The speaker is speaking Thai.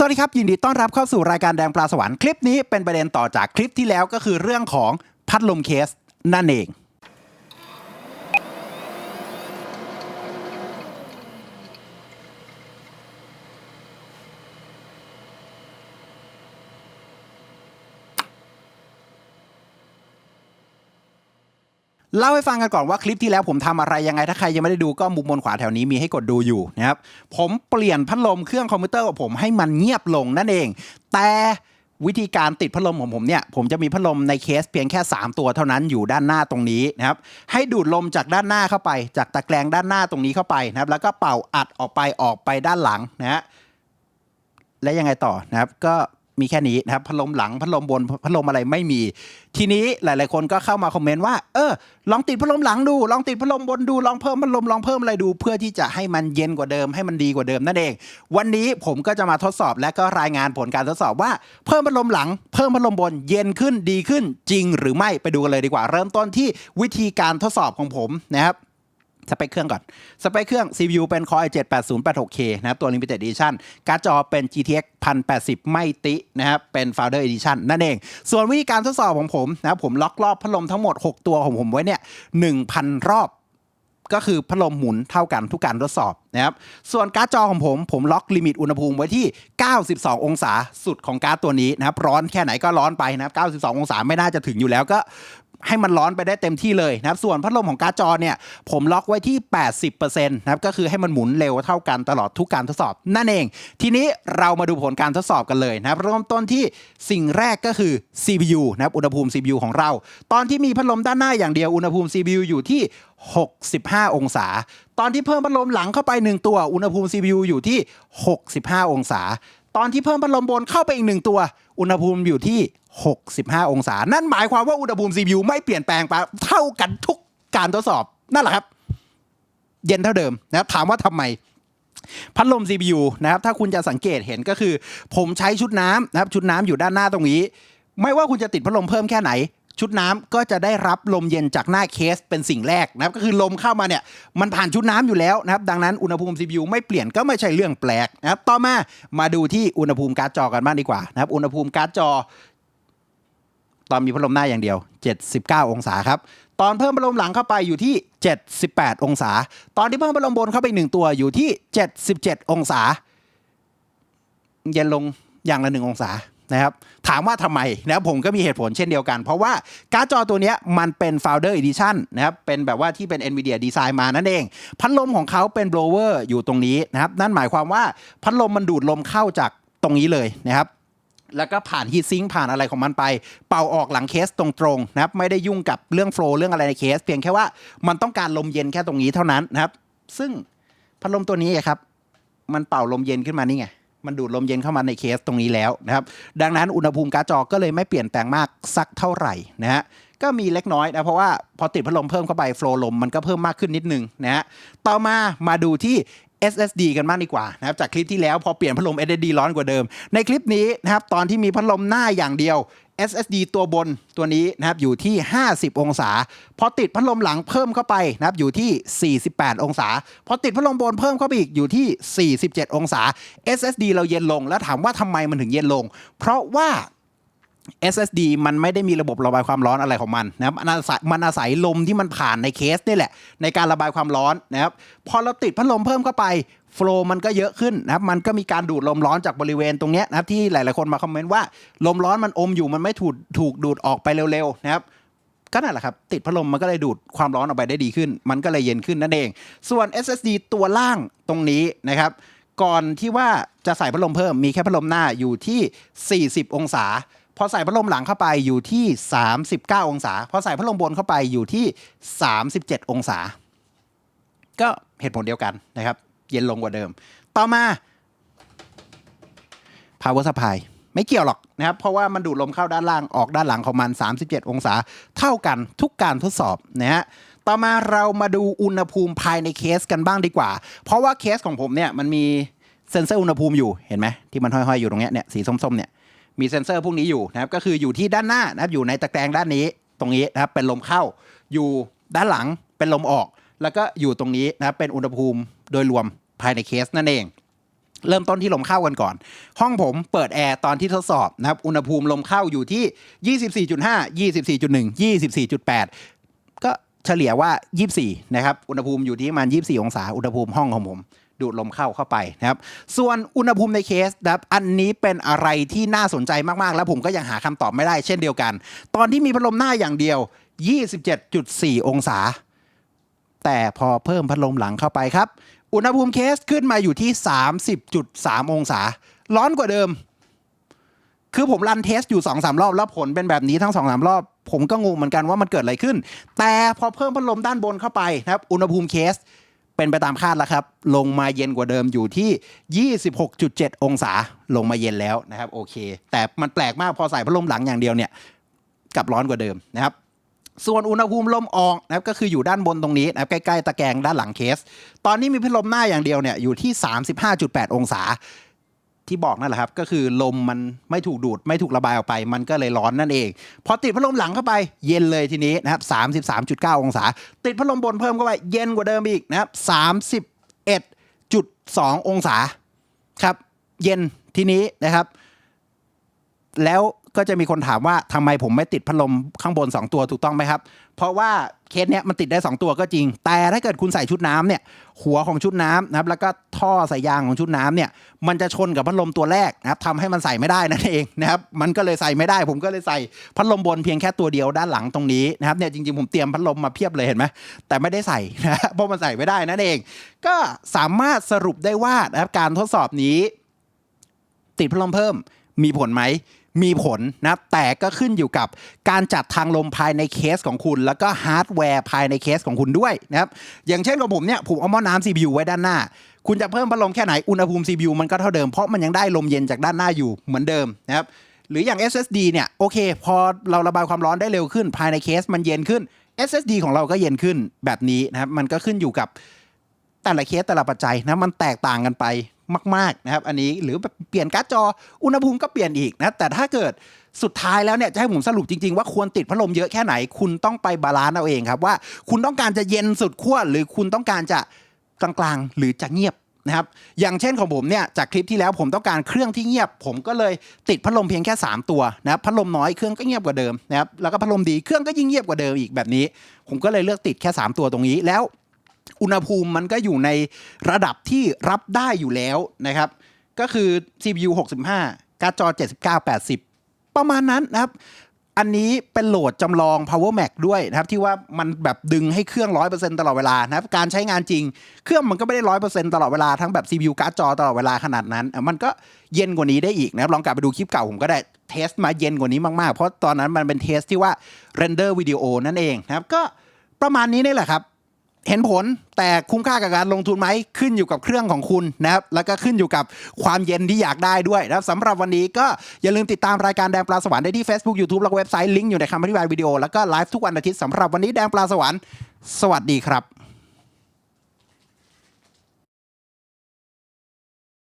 สวัสดีครับ ยินดีต้อนรับเข้าสู่รายการแดงปลาสวรรค์คลิปนี้เป็นประเด็นต่อจากคลิปที่แล้วก็คือเรื่องของพัดลมเคสนั่นเอง เล่าให้ฟังกันก่อนว่าคลิปที่แล้วผมทำอะไรยังไงถ้าใครยังไม่ได้ดูก็มุมบนขวาแถวนี้มีให้กดดูอยู่นะครับผมเปลี่ยนพัดลมเครื่องคอมพิวเตอร์ของผมให้มันเงียบลงนั่นเอง แต่วิธีการติดพัดลมของผมเนี่ย ผมจะมีพัดลมในเคสเพียงแค่ 3 ตัวเท่านั้นอยู่ด้านหน้าตรงนี้นะครับ ให้ดูดลมจากด้านหน้าเข้าไป จากตะแกรงด้านหน้าตรงนี้เข้าไปนะครับ แล้วก็เป่าอัดออกไปออกไปด้านหลังนะฮะและยังไงต่อนะครับก็ มีแค่นี้นะครับพัดลมหลังพัดลมบนพัดลมอะไรไม่มี ทีนี้หลาย ๆ คนก็เข้ามาคอมเมนต์ว่าเออลองติดพัดลมหลังดู ลองติดพัดลมบนดูลองเพิ่มพัดลมลองเพิ่มอะไรดู เพื่อที่จะให้มันเย็นกว่าเดิมให้มันดีกว่าเดิมนั่นเอง วันนี้ผมก็จะมาทดสอบและก็รายงานผลการทดสอบว่าเพิ่มพัดลมหลัง เพิ่มพัดลมบนเย็นขึ้นดีขึ้นจริง หรือไม่ไปดูกันเลยดีกว่า เริ่มต้นที่วิธีการทดสอบของผมนะครับ สเปคเครื่องก่อน สเปคเครื่อง CPU เป็น Core i7 8086K นะครับตัว Limited Edition การ์ดจอเป็น GTX 1080 ไม่ตินะครับเป็น Founder Edition นั่นเอง ส่วนวิธีการทดสอบของผมนะครับผมล็อกรอบพัดลมทั้งหมด 6 ตัวของผมไว้เนี่ย 1,000 รอบก็คือพัดลมหมุนเท่ากันทุกการทดสอบนะครับ ส่วนการ์ดจอของผม ผมล็อกลิมิตอุณหภูมิไว้ที่ 92 องศาสุดของการ์ดตัวนี้นะครับ ร้อนแค่ไหนก็ร้อนไปนะครับ 92 องศาไม่น่าจะถึงอยู่แล้วก็ ให้มันร้อนไปได้เต็มที่เลยนะครับส่วนพัดลมของการ์ดจอเนี่ยผมล็อกไว้ที่ 80%นะครับก็คือให้มันหมุนเร็วเท่ากันตลอดทุกการทดสอบ นั่นเอง ทีนี้เรามาดูผลการทดสอบกันเลยนะครับเริ่มต้นที่สิ่งแรกก็คือ CPU นะครับอุณหภูมิ CPU ของเรา ตอนที่มีพัดลมด้านหน้าอย่างเดียวอุณหภูมิ CPU อยู่ที่ 65 องศา ตอนที่เพิ่มพัดลมหลังเข้าไป 1 ตัวอุณหภูมิ CPU อยู่ที่ 65 องศา ตอนที่เพิ่มพัดลมบนเข้าไปอีกหนึ่งตัว อุณหภูมิอยู่ที่ 65 องศา นั่นหมายความว่าอุณหภูมิ CPU ไม่เปลี่ยนแปลงไปเท่ากันทุกการทดสอบนั่นแหละครับ เย็นเท่าเดิมนะครับถามว่าทำไมพัดลม CPU นะครับ ถ้าคุณจะสังเกตเห็นก็คือ ผมใช้ชุดน้ำนะครับ ชุดน้ำอยู่ด้านหน้าตรงนี้ ไม่ว่าคุณจะติดพัดลมเพิ่มแค่ไหน ชุดน้ำก็จะได้รับลมเย็นจากหน้าเคสเป็นสิ่งแรกนะครับก็คือลมเข้ามาเนี่ยมันผ่านชุดน้ำอยู่แล้วนะครับดังนั้นอุณหภูมิ CPU ไม่เปลี่ยนก็ไม่ใช่เรื่องแปลกนะครับต่อมามาดูที่อุณหภูมิการ์ดจอกันบ้างดีกว่านะครับอุณหภูมิการ์ดจอ ตอนมีพัดลมหน้าอย่างเดียว 79 องศาครับตอนเพิ่มพัดลมหลังเข้าไปอยู่ที่ 78 องศา ตอนที่เพิ่มพัดลมบนเข้าไปหนึ่งตัวอยู่ที่ 77 องศา เย็นลงอย่างละหนึ่งองศา นะครับถามว่าทำไมนะครับผมก็มีเหตุผลเช่นเดียวกัน เพราะว่าการ์ดจอตัวนี้มันเป็น Founder Edition นะครับเป็นแบบว่าที่เป็น NVIDIA ดีไซน์มานั่นเอง พัดลมของเขาเป็น blower อยู่ตรงนี้นะครับนั่นหมายความว่าพัดลมมันดูดลมเข้าจากตรงนี้เลยนะครับแล้วก็ผ่านฮีทซิงผ่านอะไรของมันไป เป่าออกหลังเคสตรงๆนะครับไม่ได้ยุ่งกับเรื่องโฟล์เรื่องอะไรในเคส เพียงแค่ว่ามันต้องการลมเย็นแค่ตรงนี้เท่านั้นนะครับ ซึ่งพัดลมตัวนี้ครับ มันเป่าลมเย็นขึ้นมานี่ไง มันดูดลมเย็นเข้ามาในเคสตรงนี้แล้วนะครับ ดังนั้นอุณหภูมิการ์ดจอก็เลยไม่เปลี่ยนแปลงมากสักเท่าไหร่นะฮะก็มีเล็กน้อยนะเพราะว่าพอติดพัดลมเพิ่มเข้าไปโฟล์ลมมันก็เพิ่มมากขึ้นนิดนึงนะฮะต่อมามาดูที่ SSD กันบ้างดีกว่านะครับจากคลิปที่แล้วพอเปลี่ยนพัดลม SSD ร้อนกว่าเดิม ในคลิปนี้นะครับตอนที่มีพัดลมหน้าอย่างเดียว SSD ตัวบนตัวนี้นะครับอยู่ที่ 50 องศา พอติดพัดลมหลังเพิ่มเข้าไปนะครับอยู่ที่ 48 องศา พอติดพัดลมบนเพิ่มเข้าไปอีกอยู่ที่ 47 องศา SSD เราเย็นลง แล้วถามว่าทำไมมันถึงเย็นลง เพราะว่า SSD มันไม่ได้มีระบบระบายความร้อนอะไรของมันนะครับมันอาศัยมันอาศัยลมที่มันผ่านในเคสนี่แหละ ในการระบายความร้อนนะครับพอเราติดพัดลมเพิ่มเข้าไปโฟล์มันก็เยอะขึ้นนะครับมันก็มีการดูดลมร้อนจากบริเวณตรงนี้นะครับที่หลายๆคนมาคอมเมนต์ว่าลมร้อนมันอมอยู่มันไม่ถูกถูกดูดออกไปเร็วๆนะครับก็นั่นแหละครับ ติดพัดลมมันก็เลยดูดความร้อนออกไปได้ดีขึ้น มันก็เลยเย็นขึ้นนั่นเอง ส่วน SSD ตัวล่างตรงนี้นะครับ ก่อนที่ว่าจะใส่พัดลมเพิ่มมีแค่พัดลมหน้าอยู่ที่ 40 องศา พอใส่พัดลมหลังเข้าไปอยู่ที่ 39 องศา พอใส่พัดลมบนเข้าไปอยู่ที่ 37 องศา ก็เหตุผลเดียวกันนะครับ เย็นลงกว่าเดิม ต่อมา power supply ไม่เกี่ยวหรอกนะครับ เพราะว่ามันดูดลมเข้าด้านล่างออกด้านหลังของมัน 37 องศา เท่ากันทุกการทดสอบนะฮะต่อมาเรามาดูอุณหภูมิภายในเคสกันบ้างดีกว่า เพราะว่าเคสของผมเนี่ยมันมีเซ็นเซอร์อุณหภูมิอยู่เห็นไหมที่มันห้อยๆอยู่ตรงเนี้ยเนี่ยสีส้มๆเนี่ย มีเซ็นเซอร์พวกนี้อยู่นะครับก็คืออยู่ที่ด้านหน้านะครับอยู่ในตะแกรงด้านนี้ตรงนี้นะครับเป็นลมเข้า อยู่ด้านหลังเป็นลมออก แล้วก็อยู่ตรงนี้นะครับเป็นอุณหภูมิโดยรวมภายในเคสนั่นเอง เริ่มต้นที่ลมเข้ากันก่อน ห้องผมเปิดแอร์ตอนที่ทดสอบนะครับอุณหภูมิลมเข้าอยู่ที่ 24.5 24.1 24.8 ก็เฉลี่ยว่า 24 นะครับ อุณหภูมิอยู่ที่ประมาณ 24 องศา อุณหภูมิห้องของผม ดูดลมเข้าเข้าไปนะครับ ส่วนอุณหภูมิในเคสนะครับอันนี้เป็นอะไรที่น่าสนใจมากๆ แล้วผมก็ยังหาคำตอบไม่ได้เช่นเดียวกัน ตอนที่มีพัดลมหน้าอย่างเดียว 27.4 องศา แต่พอเพิ่มพัดลมหลังเข้าไปครับ อุณหภูมิเคสขึ้นมาอยู่ที่ 30.3 องศา ร้อนกว่าเดิม คือผมรันเทสอยู่2อสรอบแล้วผลเป็นแบบนี้ทั้ง2อสารอบ ผมก็งงเหมือนกันว่ามันเกิดอะไรขึ้น แต่พอเพิ่มพัดลมด้านบนเข้าไปนะครับ อุณหภูมิเคส เป็นไปตามคาดแล้วครับ ลงมาเย็นกว่าเดิมอยู่ที่ 26.7 องศาลงมาเย็นแล้วนะครับโอเค แต่มันแปลกมากพอใส่พัดลมหลังอย่างเดียวเนี่ยกลับร้อนกว่าเดิมนะครับส่วนอุณหภูมิลมออกนะครับก็คืออยู่ด้านบนตรงนี้นะครับใกล้ ๆ ตะแกรงด้านหลังเคส ตอนนี้มีพัดลมหน้าอย่างเดียวเนี่ยอยู่ที่ 35.8 องศา ที่บอกนั่นแหละครับ ก็คือลมมันไม่ถูกดูดไม่ถูกระบายออกไป มันก็เลยร้อนนั่นเอง พอติดพัดลมหลังเข้าไปเย็นเลยทีนี้นะครับ33.9 องศา ติดพัดลมบนเพิ่มเข้าไปเย็นกว่าเดิมอีกนะครับ31.2 องศาครับ เย็นทีนี้นะครับ แล้วก็จะมีคนถามว่าทำไมผมไม่ติดพัดลมข้างบน 2 ตัวถูกต้องไหมครับ เพราะว่าเคสเนี้ยมันติดได้ 2 ตัวก็จริง แต่ถ้าเกิดคุณใส่ชุดน้ำเนี่ยหัวของชุดน้ำนะครับแล้วก็ท่อสายยางของชุดน้ำเนี่ยมันจะชนกับพัดลมตัวแรกนะครับทำให้มันใส่ไม่ได้นั่นเองนะครับมันก็เลยใส่ไม่ได้ ผมก็เลยใส่พัดลมบนเพียงแค่ตัวเดียวด้านหลังตรงนี้นะครับเนี่ยจริงๆผมเตรียมพัดลมมาเพียบเลยเห็นไหมแต่ไม่ได้ใส่นะเพราะมันใส่ไม่ได้นั่นเอง ก็สามารถสรุปได้ว่านะครับการทดสอบนี้ ติดพัดลมเพิ่มมีผลไหม มีผลนะแต่ก็ขึ้นอยู่กับการจัดทางลมภายในเคสของคุณ แล้วก็ฮาร์ดแวร์ภายในเคสของคุณด้วยนะครับอย่างเช่นของผมเนี่ยผมเอาหม้อน้ำ CPU ไว้ด้านหน้า คุณจะเพิ่มพัดลมแค่ไหนอุณหภูมิ CPU มันก็เท่าเดิมเพราะมันยังได้ลมเย็นจากด้านหน้าอยู่เหมือนเดิมนะครับหรืออย่าง SSD เนี่ยโอเค พอเราระบายความร้อนได้เร็วขึ้น ภายในเคสมันเย็นขึ้น SSD ของเราก็เย็นขึ้นแบบนี้นะครับมันก็ขึ้นอยู่กับแต่ละเคสแต่ละปัจจัยนะมันแตกต่างกันไป มากๆนะครับอันนี้หรือแบบเปลี่ยนการ์ดจออุณหภูมิก็เปลี่ยนอีกนะแต่ถ้าเกิดสุดท้ายแล้วเนี่ยจะให้ผมสรุปจริง ๆ ว่าควรติดพัดลมเยอะแค่ไหน คุณต้องไปบาลานซ์เอาเองครับว่าคุณต้องการจะเย็นสุดขั้วหรือคุณต้องการจะกลางๆ หรือจะเงียบนะครับอย่างเช่นของผมเนี่ยจากคลิปที่แล้วผมต้องการเครื่องที่เงียบ ผมก็เลยติดพัดลมเพียงแค่ 3 ตัวนะครับพัดลมน้อยเครื่องก็เงียบกว่าเดิมนะครับแล้วก็พัดลมดีเครื่องก็ยิ่งเงียบกว่าเดิมอีกแบบนี้ ผมก็เลยเลือกติดแค่ 3 ตัวตรงนี้แล้ว อุณหภูมิมันก็อยู่ในระดับที่รับได้อยู่แล้วนะครับ ก็คือ CPU 65 การ์ดจอ 79 80 ประมาณนั้นนะครับ อันนี้เป็นโหลดจำลอง Power Mac ด้วยนะครับ ที่ว่ามันแบบดึงให้เครื่อง 100%ตลอดเวลานะครับ การใช้งานจริง เครื่องมันก็ไม่ได้ 100%ตลอดเวลา ทั้งแบบ CPU การ์ดจอตลอดเวลาขนาดนั้น มันก็เย็นกว่านี้ได้อีกนะครับ ลองกลับไปดูคลิปเก่าผมก็ได้เทสมาเย็นกว่านี้มากๆ เพราะตอนนั้นมันเป็นเทสที่ว่าเรนเดอร์วิดีโอนั่นเองนะครับ ก็ประมาณนี้นี่แหละครับ เห็นผลแต่คุ้มค่ากับการลงทุนไหมขึ้นอยู่กับเครื่องของคุณนะครับแล้วก็ขึ้นอยู่กับความเย็นที่อยากได้ด้วยนะครับสำหรับวันนี้ก็อย่าลืมติดตามรายการแดงปลาสวรรค์ได้ที่ Facebook YouTube แล้วก็เว็บไซต์ลิงก์อยู่ในคำอธิบายวิดีโอแล้วก็ไลฟ์ทุกวันอาทิตย์สำหรับวันนี้แดงปลาสวรรค์สวัสดีครับ